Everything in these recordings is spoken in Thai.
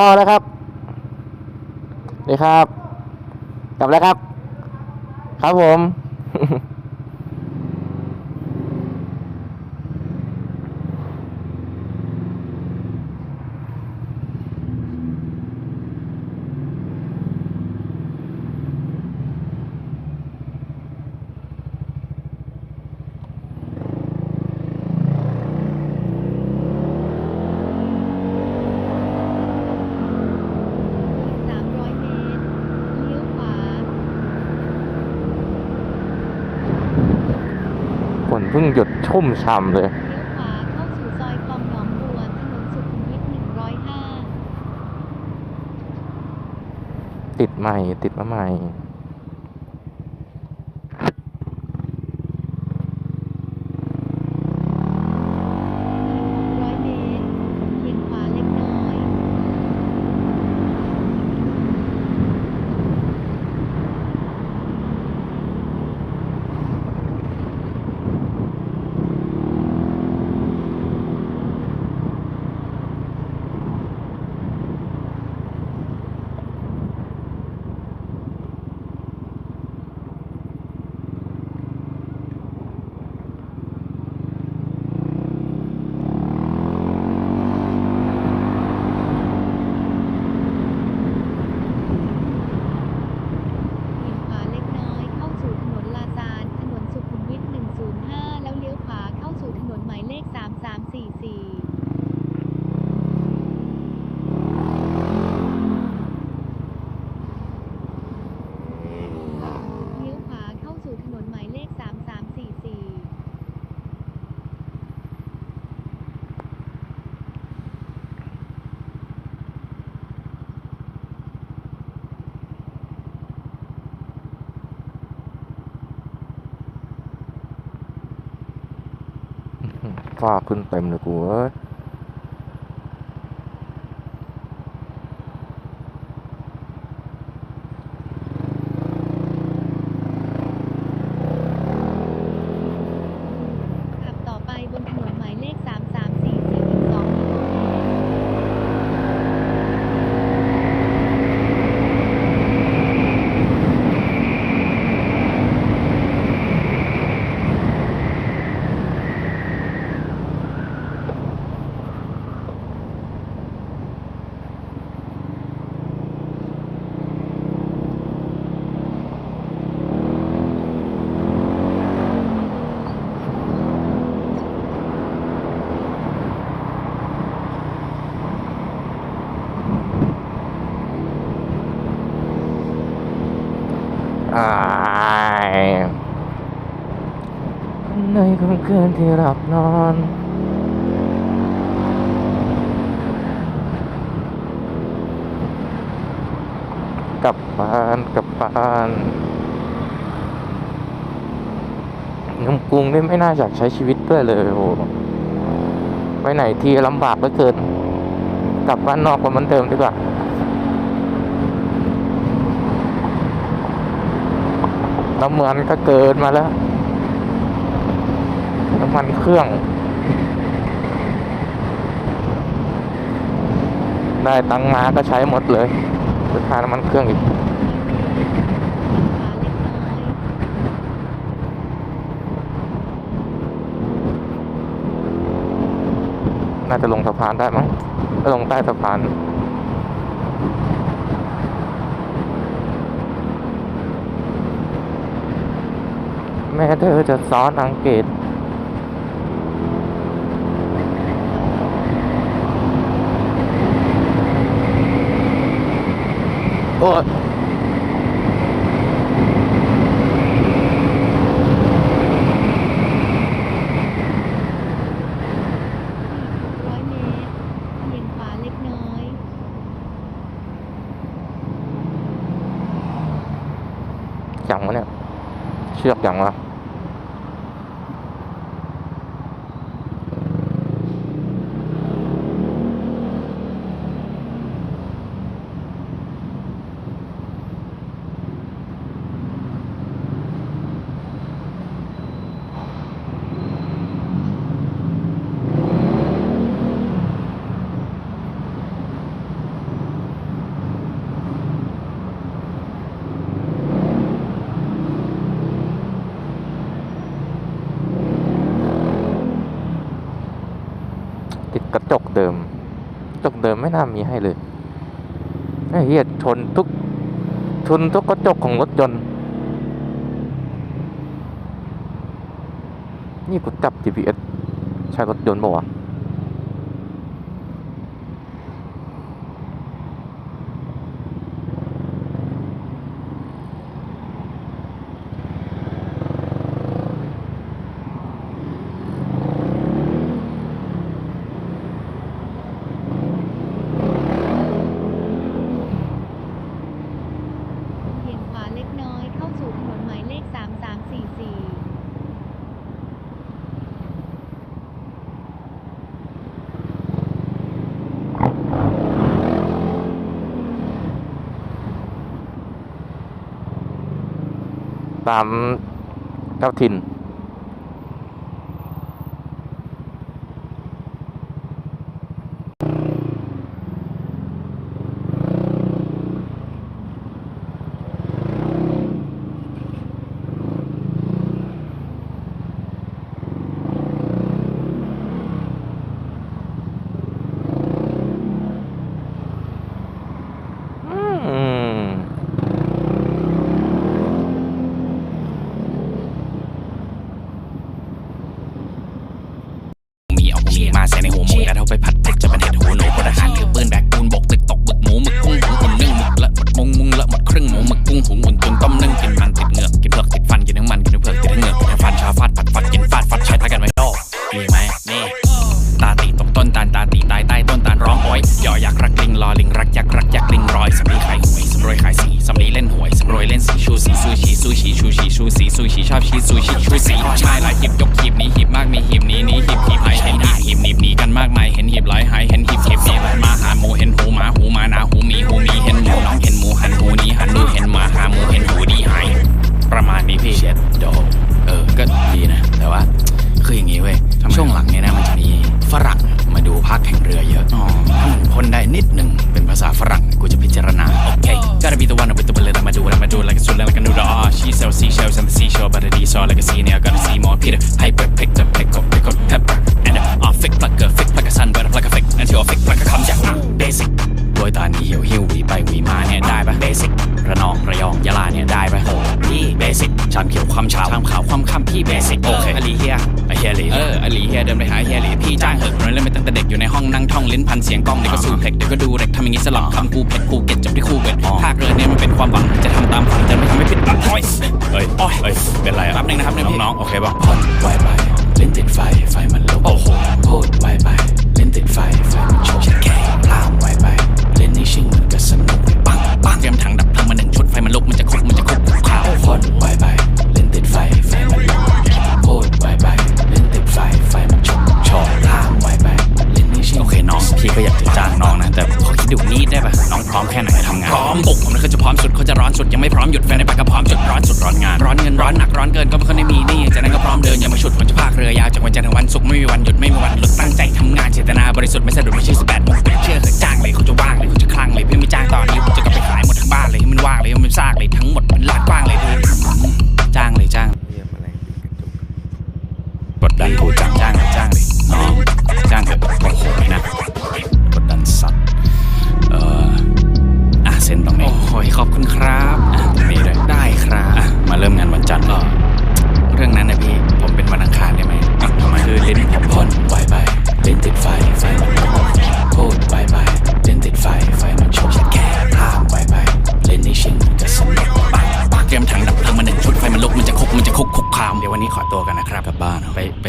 พอแล้วครับดีครับ กลับแล้วครับ ครับผม สามร้อยเมตร เลี้ยวขวา ฝนเพิ่งหยุดชุ่มช่ำเลย เลี้ยวขวาเข้าสู่ซอยคลองหนองบัว ถนนสุขุมวิทห นึ่งร้อยห้าติดใหม่ติดมาใหม่ ร้อยเมตรเลี้ยวขวาเล็กน้อย เลี้ยวขวาเล็กน้อย เข้าสู่ถนนลาซาน ถนนสุขุมวิท105 แล้วเลี้ยวขวาเข้าสู่ถนนหมายเลข 3344 เลี้ยวขวาเข้าสู่ถนนหมายเลข 3344 ฟ้าขึ้นเต็มเลยกูเอ้ย ขับต่อไปบนถนนหมายเลข 3344อีก2กิโลเมตร อาย ในค่ำคืนที่หลับนอนกลับบ้านกลับบ้านยมกรุงนี่ไม่น่าอยากใช้ชีวิตด้วยเลยโอ้โหไปไหนที่ลำบากเหลือเกิน กลับบ้านนอกกว่ามือนเดิมดีกว่า น้ำมันก็เกินมาแล้ว น้ำมันเครื่อง ได้ตังมาก็ใช้หมดเลยสุดท้ายน้ำมันเครื่องอีกน่าจะลงสะพานได้มั้งลงใต้สะพาน แม่เธอจะสอนอังกฤษ โอ้ยร้อยเมตรเลี้ยวขวาเล็กน้อยจังวะเนี่ย เชือกจังวะ จกเดิม จกเดิมไม่น่ามีให้เลยไอ้เหี้ยชนทุกชนทุกกระจกของรถยนต์นี่กูจับ GPS ใช้รถยนต์บอกว่วะ เบี่ยงขวาเล็กน้อยเข้าสู่ถนนหมายเลข 3344 ตามเจ้าถิ่น อืม มีเอามีมา ใส่ในหัวหมูแต่เราไปผัดเผ็ดจะเป็นเห็ดหูหนูพลทหารถือปืนแบกปูนบกตึกตกบึกหมูหมึกกุ้งหุงอุ่นนึ่งหมึกละหมดมุงมุงละหมดครึ่งหมูหมึกกุ้งหุงอุ่นตุนต้มนึ่งกินมันติดเหงือกกินเผือกติดฟันกินทั้งมันกินทั้งเผือกติดทั้งเหงือกกินทั้งฟันชาฟาดปัดฟัดกินฟาดฟัดใช้ท่ากันไม่โลกมีไหมนี่ตาตีตกต้นตาลตาตีตายใต้ต้นตาลร้องโอยหยอยักรักลิงรอลิงรักยักรักยักลิงรอยสำลีขายหวยสำรวยขายสีสำลีเล่นหวยสำรวยเล่นสีชูสีซูชีซูชีชูชีชูสีซูชีชอบชีซูชีชูสีชายหลายหีบยกหีบนี้หีบมากมีหีบนี้นี้หีบ Peter Piper อออลีเฮียเดินไปหาเฮียหลีพี่จ้างเหอะเราเล่นมาตั้งแต่เด็กอยู่ในห้องนั่งท่องลิ้นพันเสียงกล้องเดี๋ยวก็สูเพล็กเดี๋ยวก็ดูเร็กทำอย่างงี้สลับคำกูเผ็ดกูเก็ตจบที่คู่เวทภาคเรือเนี่ยมันเป็นความหวังจะทำตามฝันจะไม่ทำให้ผิดหวังโอ้ยเอ้ยโอ้ยเอ้ยเป็นไรอะแป๊บนึงนะครับน้องๆโอเคป่ะพ่นไวไปลิ้นติดไฟไฟมันลุกโอ้โหพูดไวไปลิ้นติดไฟไฟมันโชกแค่พลามไวไปเล่นนี่ชิงมันก็สนุกปังปังเตรียมถังดับเพลิงมาหนึ่งชุดไฟมันลุกมันจะคุกมันจะคุก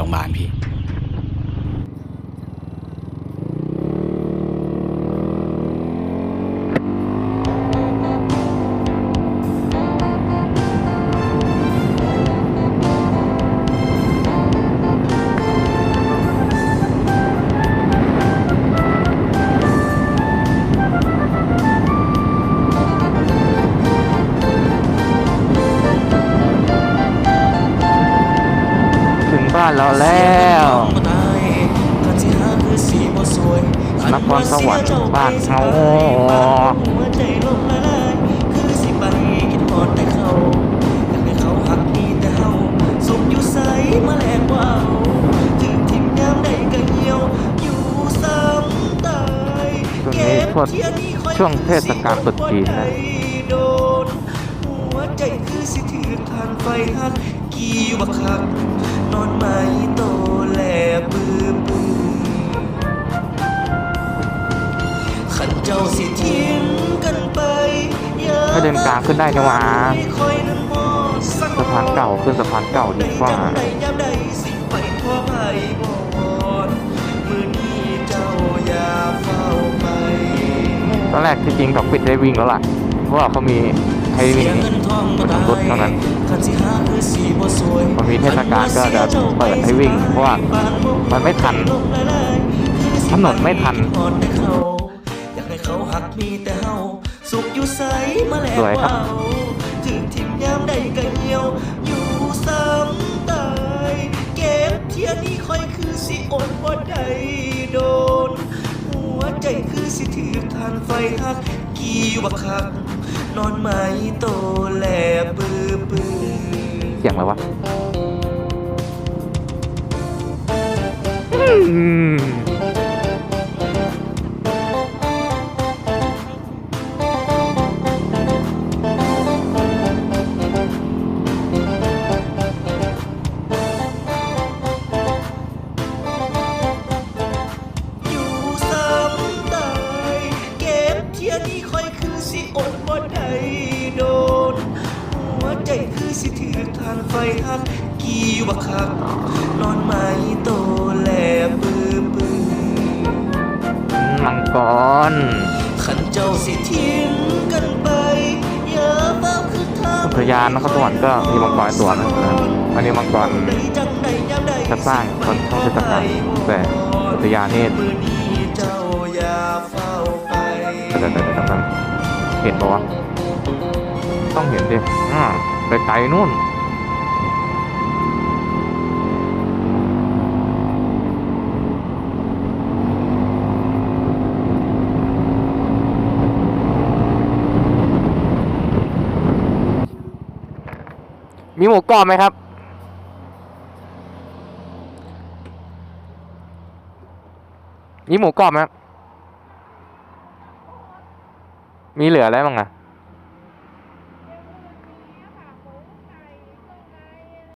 โรงพยาบาลพี่ มาแลกว่าเอาถึงทิมยามใดก็เหี่ยวอยู่เศร้าวดช่วงเทศกาลตรุษจีนนะโดนหัวใจคือสิถือทานไฟหักกี่บักคักนอนไหมางขึ้นได้นี่หว่าคอยนั้นมอสักสะพานเก่าขึ้นสะพานเก่าดีกว่าตอนแรกที่จริงเขาปิดให้วิ่งแล้วล่ะ เพราะว่าเขามีให้วิ่งเสียเงินทองบนทางรถเท่านั้นคันสิหาคือสีบ่สวยพอมีเทศกาลก็จะเปิดให้วิ่ง เพราะว่ามันไม่ทันถนนไม่ทันอยากให้เขาหักมีแต่เฮา สุขอยู่ใสมาแล้วสวยครับเอาถึงทิมยามใดก็เหี่ยว อยู่ซ้ำตาย เก็บเทียนี้ค่อยคือสิอดบ่ได้โดน หัวใจคือสิถือทานไฟหักกี่วักคัก นอนไหมโตแลปื้อปื้อเสียงอะไรวะ อืม กี่วักคักนอนไหมโตแลปื้อปื้อมังกรขันเจ้าสิทิ้งกันไปอย่าเฝ้าคือทางอุทยานนครสวรรค์ก็มีมังกรตัวนะครับอันนี้มังกรจะสร้างตอนช่วงเทศกาลแต่อุทยานนี่มือนี้เจ้าอย่าเฝ้าไปเดี๋ยวเดี๋ยวเดี๋ยวแป๊บนึงเห็นปะวะต้องเห็นดิอ่าไกลๆนู่น มีหมูกรอบไหมครับ มีหมูกรอบไหมครับมีเหลืออะไรบ้างอะ